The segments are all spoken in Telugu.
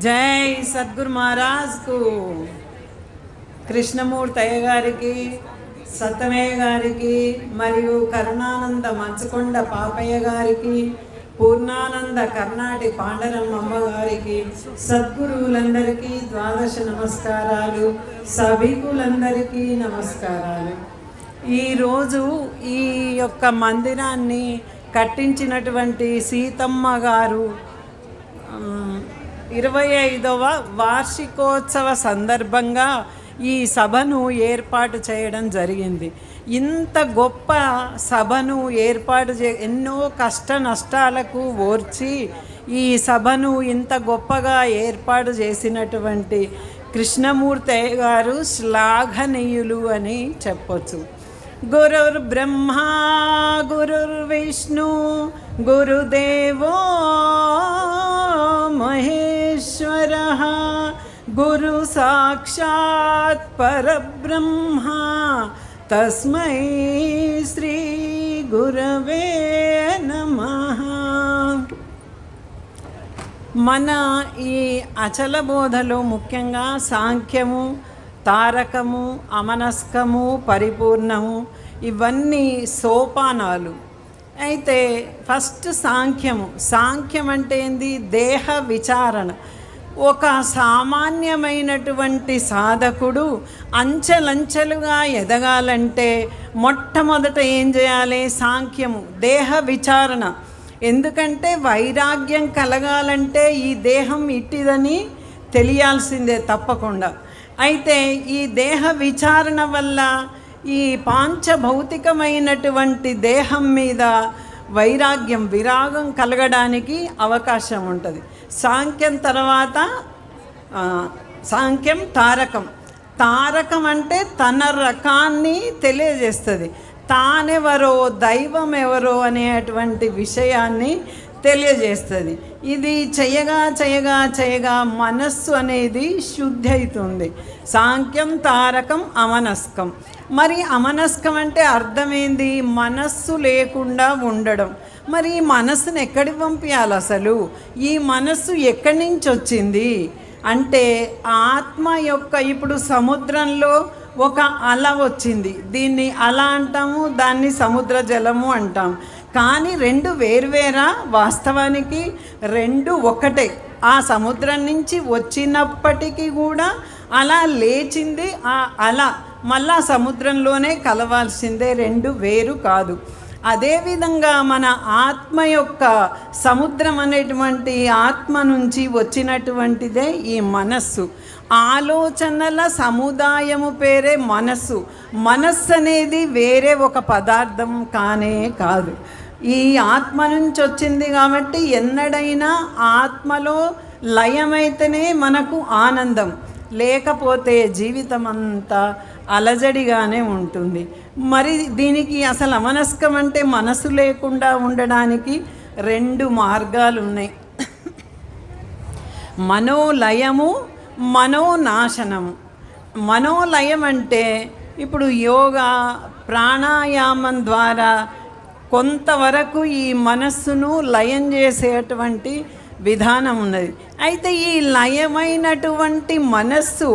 జై సద్గురు మహారాజ్కు. కృష్ణమూర్తి అయ్య గారికి సత్తమయ్య గారికి మరియు కరుణానంద మంచుకొండ పాపయ్య గారికి పూర్ణానంద కర్ణాటి పాండరమ్మమ్మ గారికి సద్గురువులందరికీ ద్వాదశ నమస్కారాలు సభికులందరికీ నమస్కారాలు. ఈరోజు ఈ యొక్క మందిరాన్ని కట్టించినటువంటి సీతమ్మ గారు ఇరవై ఐదవ వార్షికోత్సవ సందర్భంగా ఈ సభను ఏర్పాటు చేయడం జరిగింది. ఇంత గొప్ప సభను ఏర్పాటు చే ఎన్నో కష్ట నష్టాలకు ఓర్చి ఈ సభను ఇంత గొప్పగా ఏర్పాటు చేసినటువంటి కృష్ణమూర్తి గారు శ్లాఘనీయులు అని చెప్పొచ్చు. గురుర్బ్రహ్మా గురుర్విష్ణు గురుదేవో మహేశ్వర గురు సాక్షాత్ పరబ్రహ్మ తస్మై శ్రీ గురవే నమః మన ఈ అచల బోధలో ముఖ్యంగా సాంఖ్యము తారకము అమనస్కము పరిపూర్ణము ఇవన్నీ సోపానాలు. అయితే ఫస్ట్ సాంఖ్యము. సాంఖ్యం అంటే ఏంది? దేహ విచారణ. ఒక సామాన్యమైనటువంటి సాధకుడు అంచెలంచెలుగా ఎదగాలంటే మొట్టమొదట ఏం చేయాలి? సాంఖ్యము. దేహ విచారణ. ఎందుకంటే వైరాగ్యం కలగాలంటే ఈ దేహం ఇట్టిదని తెలియాల్సిందే తప్పకుండా. అయితే ఈ దేహ విచారణ వల్ల ఈ పాంచభౌతికమైనటువంటి దేహం మీద వైరాగ్యం విరాగం కలగడానికి అవకాశం ఉంటుంది. సాంఖ్యం తర్వాత సాంఖ్యం తారకం. తారకం అంటే తన రకాన్ని తెలియజేస్తుంది. తానెవరో దైవం ఎవరో అనేటువంటి విషయాన్ని తెలియజేస్తుంది. ఇది చేయగా చేయగా చేయగా మనస్సు అనేది శుద్ధి అవుతుంది సాంఖ్యం తారకం అమనస్కం మరి అమనస్కం అంటే అర్థమైంది? మనస్సు లేకుండా ఉండడం. మరి ఈ మనస్సును ఎక్కడికి పంపించాలి అసలు? ఈ మనస్సు ఎక్కడి నుంచి వచ్చింది? అంటే ఆత్మ యొక్క ఇప్పుడు సముద్రంలో ఒక అల వచ్చింది. దీన్ని అల అంటాము దాన్ని సముద్ర జలము అంటాం. కానీ రెండు వేర్వేరా వాస్తవానికి రెండు ఒకటే. ఆ సముద్రం నుంచి వచ్చినప్పటికీ కూడా అలా లేచింది ఆ అల. మళ్ళా సముద్రంలోనే కలవాల్సిందే రెండు వేరు కాదు. అదేవిధంగా మన ఆత్మ యొక్క సముద్రం అనేటువంటి ఆత్మ నుంచి వచ్చినటువంటిదే ఈ మనస్సు. ఆలోచనల సముదాయము పేరే మనస్సు. మనస్సు అనేది వేరే ఒక పదార్థం కానే కాదు. ఈ ఆత్మ నుంచి వచ్చింది కాబట్టి ఎన్నడైనా ఆత్మలో లయమైతేనే మనకు ఆనందం. లేకపోతే జీవితం అంతా అలజడిగానే ఉంటుంది. మరి దీనికి అసలు అమనస్కం అంటే మనసు లేకుండా ఉండడానికి రెండు మార్గాలు ఉన్నాయి మనోలయము మనోనాశనము. మనోలయం అంటే ఇప్పుడు యోగా ప్రాణాయామం ద్వారా కొంతవరకు ఈ మనస్సును లయం చేసేటువంటి విధానం ఉన్నది. అయితే ఈ లయమైనటువంటి మనస్సు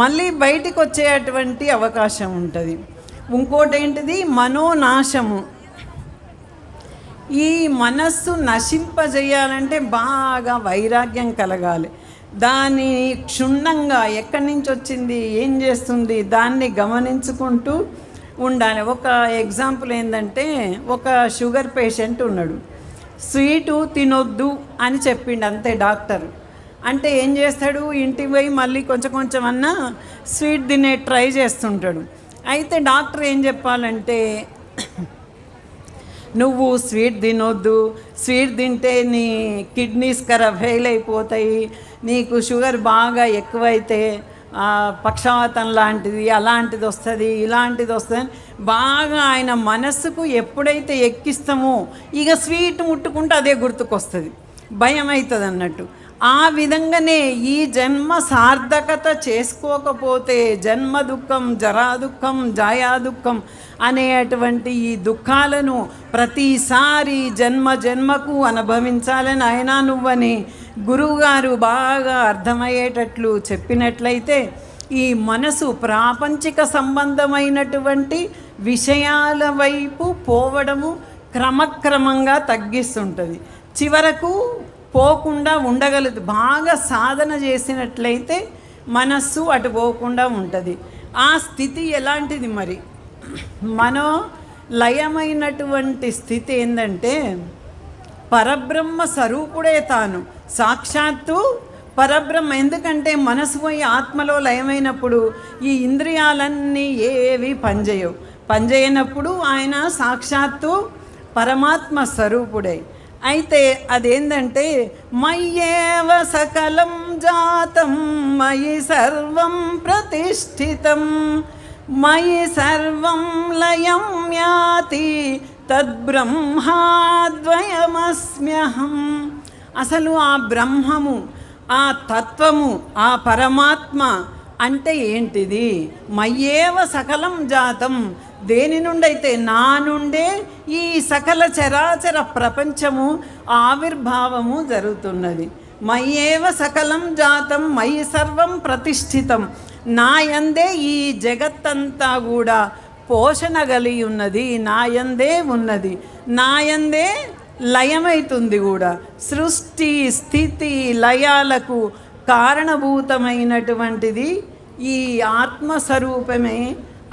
మళ్ళీ బయటికి వచ్చేటువంటి అవకాశం ఉంటుంది. ఇంకోటి ఏంటిది మనోనాశము. ఈ మనస్సు నశింపజేయాలంటే బాగా వైరాగ్యం కలగాలి. దాని క్షుణ్ణంగా ఎక్కడి నుంచి వచ్చింది ఏం చేస్తుంది? దాన్ని గమనించుకుంటూ ఉండాలి. ఒక ఎగ్జాంపుల్ ఏంటంటే ఒక షుగర్ పేషెంట్ ఉన్నాడు. స్వీటు తినొద్దు అని చెప్పిండు అంతే డాక్టర్. అంటే ఏం చేస్తాడు? ఇంటికి పోయి మళ్ళీ కొంచెం కొంచెం అన్నా స్వీట్ తినే ట్రై చేస్తుంటాడు. అయితే డాక్టర్ ఏం చెప్పాలంటే నువ్వు స్వీట్ తినొద్దు. స్వీట్ తింటే నీ కిడ్నీస్ ఖరాబ్ ఫెయిల్ అయిపోతాయి. నీకు షుగర్ బాగా ఎక్కువైతే పక్షవాతం లాంటిది అలాంటిది వస్తుంది ఇలాంటిది వస్తుంది బాగా ఆయన మనస్సుకు ఎప్పుడైతే ఎక్కిస్తామో ఇక స్వీట్ ముట్టుకుంటే అదే గుర్తుకొస్తుంది. భయం అవుతుంది అన్నట్టు ఆ విధంగానే ఈ జన్మ సార్థకత చేసుకోకపోతే జన్మ దుఃఖం జరా దుఃఖం జాయా దుఃఖం అనేటువంటి ఈ దుఃఖాలను ప్రతిసారి జన్మ జన్మకు అనుభవించాలని ఆయన నువ్వని. గురువుగారు బాగా అర్థమయ్యేటట్లు చెప్పినట్లయితే ఈ మనసు ప్రాపంచిక సంబంధమైనటువంటి విషయాల వైపు పోవడము క్రమక్రమంగా తగ్గిస్తుంటుంది. చివరకు పోకుండా ఉండగలదు. బాగా సాధన చేసినట్లయితే మనస్సు అటు పోకుండా ఉంటుంది. ఆ స్థితి ఎలాంటిది మరి? మనో లయమైనటువంటి స్థితి ఏంటంటే పరబ్రహ్మ స్వరూపుడే తాను. సాక్షాత్తు పరబ్రహ్మ. ఎందుకంటే మనసు పోయి ఆత్మలో లయమైనప్పుడు ఈ ఇంద్రియాలన్నీ ఏవి పనిచేయవు. పనిచేయనప్పుడు ఆయన సాక్షాత్తు పరమాత్మ స్వరూపుడే. అయితే అదేంటంటే మయ్యేవ సకలం జాతం మయి సర్వం ప్రతిష్ఠితం మయి సర్వం లయం యాతి తద్బ్రహ్మాద్వయమస్మ్యహం. అసలు ఆ బ్రహ్మము ఆ తత్వము ఆ పరమాత్మ అంటే ఏంటిది? మయ్యేవ సకలం జాతం దేని నుండైతే నా నుండే ఈ సకల చరాచర ప్రపంచము ఆవిర్భావము జరుగుతున్నది. మయ్యేవ సకలం జాతం మయి సర్వం ప్రతిష్ఠితం. నాయందే ఈ జగత్తంతా కూడా పోషణ కలిగి ఉన్నది నాయందే ఉన్నది. నాయందే లయమైతుంది కూడా సృష్టి స్థితి లయాలకు కారణభూతమైనటువంటిది ఈ ఆత్మస్వరూపమే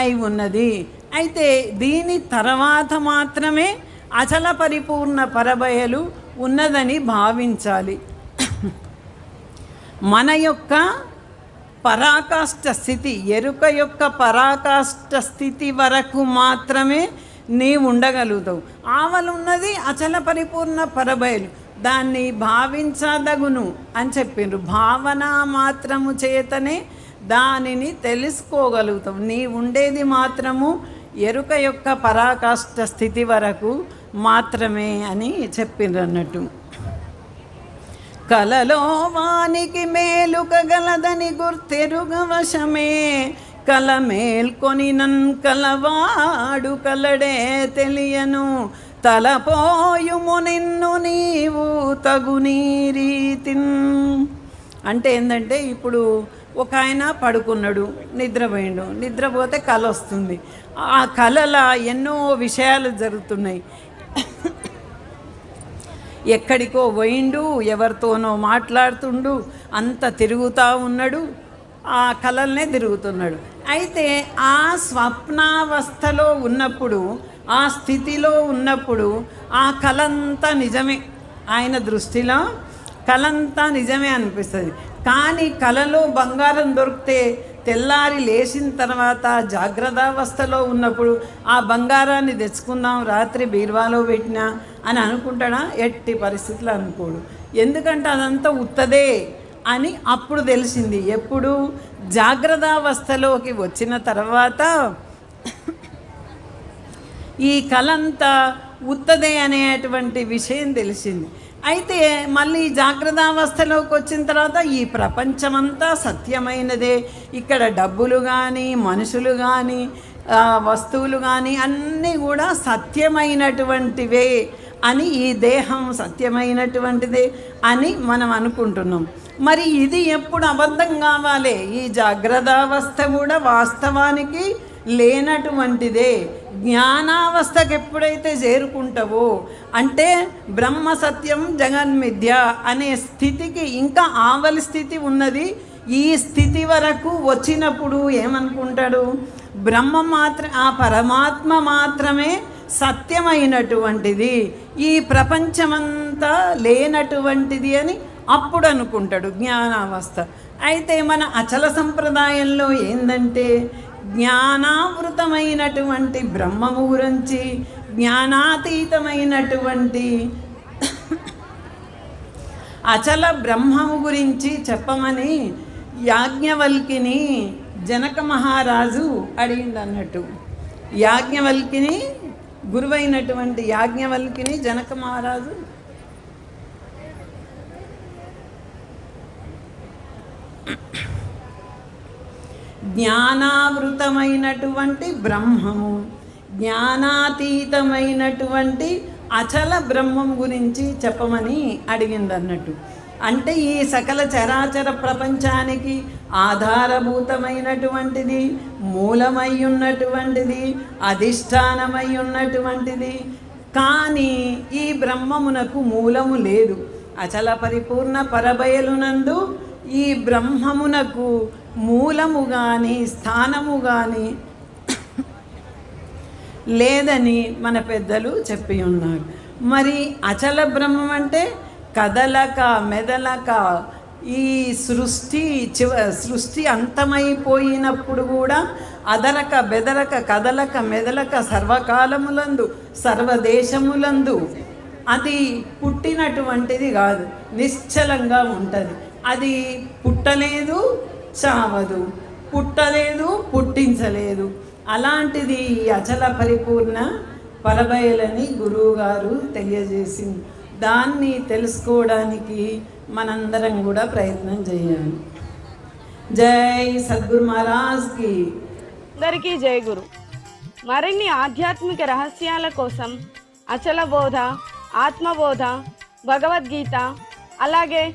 అయి ఉన్నది. అయితే దీని తర్వాత మాత్రమే అచల పరిపూర్ణ పరబయలు ఉన్నదని భావించాలి. మన యొక్క పరాకాష్ట స్థితి ఎరుక యొక్క పరాకాష్ట స్థితి వరకు మాత్రమే నీ ఉండగలుగుతావు. ఆవలున్నది అచల పరిపూర్ణ పరబయలు దాన్ని భావించదగును అని చెప్పిండ్రు. భావన మాత్రము చేతనే దానిని తెలుసుకోగలుగుతాం నీ ఉండేది మాత్రము ఎరుక యొక్క పరాకాష్ఠ స్థితి వరకు మాత్రమే అని చెప్పిండ్రు అన్నట్టు కలలో వానికి మేలుకగలదని గుర్తెరుగవశమే కల మేల్కొని నన్ కలవాడు కలడే తెలియను తలపోయుము నిన్ను నీవు తగు నీ రీతిన్ అంటే ఏంటంటే ఇప్పుడు ఒక ఆయన పడుకున్నాడు నిద్రపోయిండు నిద్రపోతే కల వస్తుంది ఆ కళల ఎన్నో విషయాలు జరుగుతున్నాయి. ఎక్కడికో పోయిండు ఎవరితోనో మాట్లాడుతుండు అంత తిరుగుతూ ఉన్నాడు ఆ కళల్నే తిరుగుతున్నాడు. అయితే ఆ స్వప్నావస్థలో ఉన్నప్పుడు ఆ స్థితిలో ఉన్నప్పుడు ఆ కళంతా నిజమే. ఆయన దృష్టిలో కళంతా నిజమే అనిపిస్తుంది. కానీ కలలో బంగారం దొరికితే తెల్లారి లేచిన తర్వాత జాగ్రత్తావస్థలో ఉన్నప్పుడు ఆ బంగారాన్ని తెచ్చుకుందాం రాత్రి బీర్వాలో పెట్టినా అని అనుకుంటాడా? ఎట్టి పరిస్థితులు అనుకోడు. ఎందుకంటే అదంతా ఉత్తదే అని అప్పుడు తెలిసింది. ఎప్పుడు? జాగ్రత్తావస్థలోకి వచ్చిన తర్వాత ఈ కలంతా ఉత్తదే అనేటువంటి విషయం తెలిసింది. అయితే మళ్ళీ జాగ్రత్తావస్థలోకి వచ్చిన తర్వాత ఈ ప్రపంచమంతా సత్యమైనదే. ఇక్కడ డబ్బులు కానీ మనుషులు కానీ వస్తువులు కానీ అన్నీ కూడా సత్యమైనటువంటివే అని ఈ దేహం సత్యమైనటువంటిదే అని మనం అనుకుంటున్నాం. మరి ఇది ఎప్పుడు అబద్ధం కావాలి? ఈ జాగ్రత్తావస్థ కూడా వాస్తవానికి లేనటువంటిదే. జ్ఞానావస్థకు ఎప్పుడైతే చేరుకుంటావో అంటే బ్రహ్మ సత్యం జగన్మిథ్య అనే స్థితికి ఇంకా ఆవలి స్థితి ఉన్నది. ఈ స్థితి వరకు వచ్చినప్పుడు ఏమనుకుంటాడు? బ్రహ్మ మాత్రం ఆ పరమాత్మ మాత్రమే సత్యమైనటువంటిది. ఈ ప్రపంచమంతా లేనటువంటిది అని అప్పుడు అనుకుంటాడు జ్ఞానావస్థ. అయితే మన అచల సంప్రదాయంలో ఏంటంటే జ్ఞానావృతమైనటువంటి బ్రహ్మము గురించి జ్ఞానాతీతమైనటువంటి అచల బ్రహ్మము గురించి చెప్పమని యాజ్ఞవల్కిని జనక మహారాజు అడిగిండు అన్నట్టు యాజ్ఞవల్కిని గురువైనటువంటి యాజ్ఞవల్కిని జనక మహారాజు జ్ఞానావృతమైనటువంటి బ్రహ్మము. జ్ఞానాతీతమైనటువంటి అచల బ్రహ్మం గురించి చెప్పమని అడిగింది అన్నట్టు అంటే ఈ సకల చరాచర ప్రపంచానికి ఆధారభూతమైనటువంటిది మూలమై ఉన్నటువంటిది అధిష్టానమై ఉన్నటువంటిది కానీ ఈ బ్రహ్మమునకు మూలము లేదు. అచల పరిపూర్ణ పరబయలునందు ఈ బ్రహ్మమునకు మూలము కానీ స్థానము కానీ లేదని మన పెద్దలు చెప్పి ఉన్నారు. మరి అచల బ్రహ్మం అంటే కదలక మెదలక ఈ సృష్టి చివ సృష్టి అంతమైపోయినప్పుడు కూడా అదరక బెదరక కదలక మెదలక సర్వకాలములందు సర్వదేశములందు అది పుట్టినటువంటిది కాదు నిశ్చలంగా ఉంటుంది. అది పుట్టలేదు చావదు పుట్టలేదు పుట్టించలేదు. అలాంటిది ఈ అచల పరిపూర్ణ పరబయలని గురువుగారు తెలియజేసింది దాన్ని తెలుసుకోవడానికి మనందరం కూడా ప్రయత్నం చేయాలి. జై సద్గురు మహారాజ్కి. అందరికీ జై గురు. మరిన్ని ఆధ్యాత్మిక రహస్యాల కోసం అచల బోధ ఆత్మబోధ భగవద్గీత అలాగే